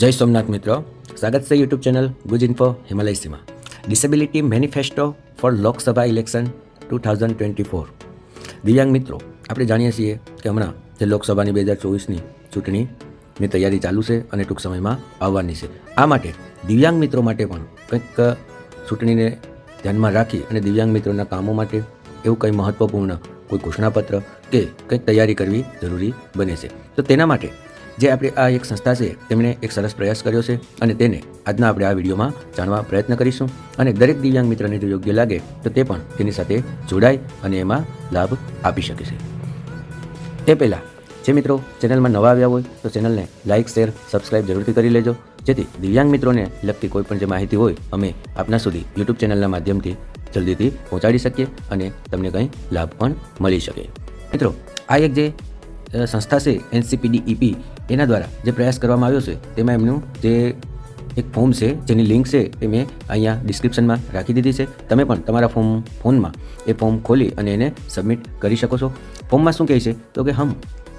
જય સોમનાથ મિત્રો. સ્વાગત છે YouTube channel Guj info Himalaya Seema disability manifesto for Lok Sabha election two thousand twenty four દિવ્યાંગ મિત્રો, આપણે જાણીએ છીએ કે હમણાં જે લોકસભાની બે હજાર ચોવીસની ચૂંટણીની તૈયારી ચાલુ છે અને ટૂંક સમયમાં આવવાની છે. આ માટે દિવ્યાંગ મિત્રો માટે પણ કંઈક ચૂંટણીને ધ્યાનમાં રાખી અને દિવ્યાંગ મિત્રોના કામો માટે એવું કંઈ મહત્ત્વપૂર્ણ કોઈ ઘોષણાપત્ર કે કંઈક તૈયારી કરવી જરૂરી બને છે. તો તેના માટે જે આપણે આ એક સંસ્થા છે, તેમણે એક સરસ પ્રયાસ કર્યો છે અને તેને આજના આપણે આ વિડીયોમાં જાણવા પ્રયત્ન કરીશું. અને દરેક દિવ્યાંગ મિત્રને જો યોગ્ય લાગે, તો તે પણ તેની સાથે જોડાય અને એમાં લાભ આપી શકે છે. તે પહેલાં, જે મિત્રો ચેનલમાં નવા આવ્યા હોય, તો ચેનલને લાઇક, શેર, સબસ્ક્રાઇબ જરૂરથી કરી લેજો. જેથી દિવ્યાંગ મિત્રોને લગતી કોઈ પણ જે માહિતી હોય, અમે આપના સુધી યુટ્યુબ ચેનલના માધ્યમથી જલ્દીથી પહોંચાડી શકીએ અને તમને કંઈ લાભ પણ મળી શકે. મિત્રો, આ એક જે સંસ્થા છે એનસીપીડી ઈપી એના દ્વારા જે પ્રયાસ કરવામાં આવ્યો છે તેમાં એમનું જે એક ફોર્મ છે જેની લિંક છે એ મેં અહીંયા ડિસ્ક્રિપ્શનમાં રાખી દીધી છે તમે પણ તમારા ફોર્મ ફોનમાં એ ફોર્મ ખોલી અને એને સબમિટ કરી શકો છો फॉर्म શું કહે છે તો कि हम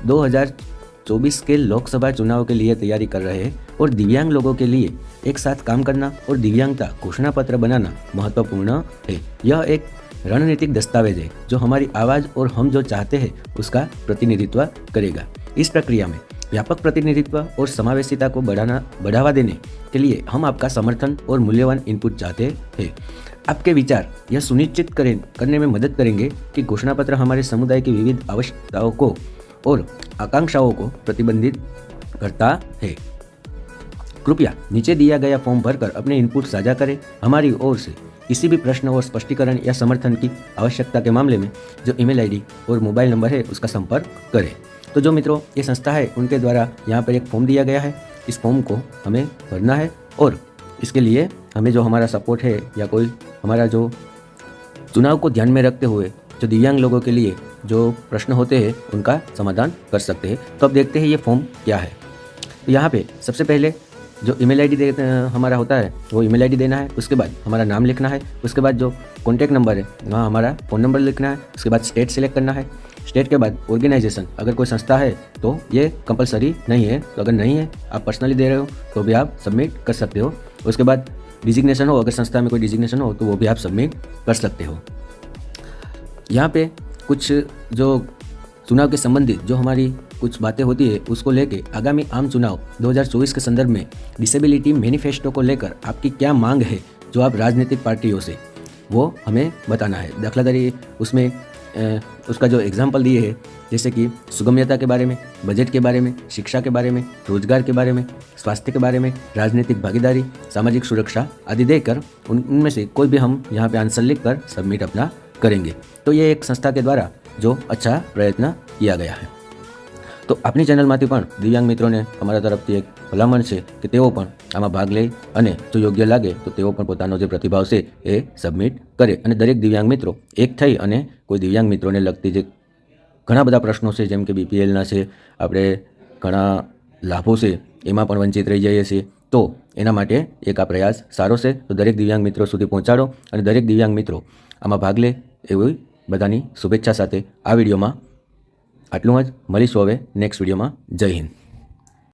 2024 के लोकसभा चुनाव के लिए तैयारी कर रहे हैं और दिव्यांग लोगों के लिए एक साथ काम करना और दिव्यांगता घोषणा पत्र बनाना महत्वपूर्ण है यह एक रणनीतिक दस्तावेज है जो हमारी आवाज़ और हम जो चाहते हैं उसका प्रतिनिधित्व करेगा इस प्रक्रिया में व्यापक प्रतिनिधित्व और समावेशिता को बढ़ाना, बढ़ावा देने के लिए हम आपका समर्थन और मूल्यवान इनपुट चाहते हैं। आपके विचार यह सुनिश्चित करें, करने में मदद करेंगे कि घोषणा पत्र हमारे समुदाय की विविध आवश्यकताओं को और आकांक्षाओं को प्रतिबंधित करता है। कृपया नीचे दिया गया फॉर्म भरकर अपने इनपुट साझा करें। हमारी ओर से किसी भी प्रश्न और स्पष्टीकरण या समर्थन की आवश्यकता के मामले में जो ईमेल आईडी और मोबाइल नंबर है उसका संपर्क करें। तो जो मित्रों, ये संस्था है, उनके द्वारा यहाँ पर एक फॉर्म दिया गया है। इस फॉर्म को हमें भरना है और इसके लिए हमें जो हमारा सपोर्ट है या कोई हमारा जो चुनाव को ध्यान में रखते हुए, जो दिव्यांग लोगों के लिए जो प्रश्न होते हैं, उनका समाधान कर सकते हैं। तो अब देखते हैं ये फॉर्म क्या है। तो यहाँ पे सबसे पहले जो ईमेल आईडी हमारा होता है, वो ईमेल आईडी देना है, उसके बाद हमारा नाम लिखना है, उसके बाद जो कॉन्टैक्ट नंबर है, वहाँ हमारा फ़ोन नंबर लिखना है, उसके बाद स्टेट सेलेक्ट करना है स्टेट के बाद ऑर्गेनाइजेशन, अगर कोई संस्था है तो ये कंपलसरी नहीं है। तो अगर नहीं है, आप पर्सनली दे रहे हो तो भी आप सबमिट कर सकते हो। उसके बाद डिजिग्नेशन हो, अगर संस्था में कोई डिजिग्नेशन हो तो वो भी आप सबमिट कर सकते हो। यहाँ पे कुछ जो चुनाव के संबंधित जो हमारी कुछ बातें होती है, उसको लेके आगामी आम चुनाव 2024 के संदर्भ में डिसेबिलिटी मैनिफेस्टो को लेकर आपकी क्या मांग है, जो आप राजनीतिक पार्टियों से, वो हमें बताना है। दाखला दारी उसमें उसका जो एग्ज़ाम्पल दिए है, जैसे कि सुगम्यता के बारे में बजट के बारे में, शिक्षा के बारे में, रोज़गार के बारे में, स्वास्थ्य के बारे में, राजनीतिक भागीदारी, सामाजिक सुरक्षा आदि देकर उन, उनमें से कोई भी हम यहाँ पे आंसर लिख कर सबमिट अपना करेंगे। तो ये एक संस्था के द्वारा जो अच्छा प्रयत्न किया गया है। તો આપણી ચેનલમાંથી પણ દિવ્યાંગ મિત્રોને અમારા તરફથી એક ભલામણ છે કે તેઓ પણ આમાં ભાગ લે અને જો યોગ્ય લાગે તો તેઓ પણ પોતાનો જે પ્રતિભાવ છે એ સબમિટ કરે. અને દરેક દિવ્યાંગ મિત્રો એક થઈ અને કોઈ દિવ્યાંગ મિત્રોને લગતી જે ઘણા બધા પ્રશ્નો છે, જેમ કે બીપીએલના છે, આપણે ઘણા લાભો છે, એમાં પણ વંચિત રહી જઈએ છીએ, તો એના માટે એક આ પ્રયાસ સારો છે. તો દરેક દિવ્યાંગ મિત્રો સુધી પહોંચાડો અને દરેક દિવ્યાંગ મિત્રો આમાં ભાગ લે એવી બધાની શુભેચ્છા સાથે આ વિડીયોમાં આટલું જ. મળીશું હવે નેક્સ્ટ વિડીયોમાં જય હિન્દ.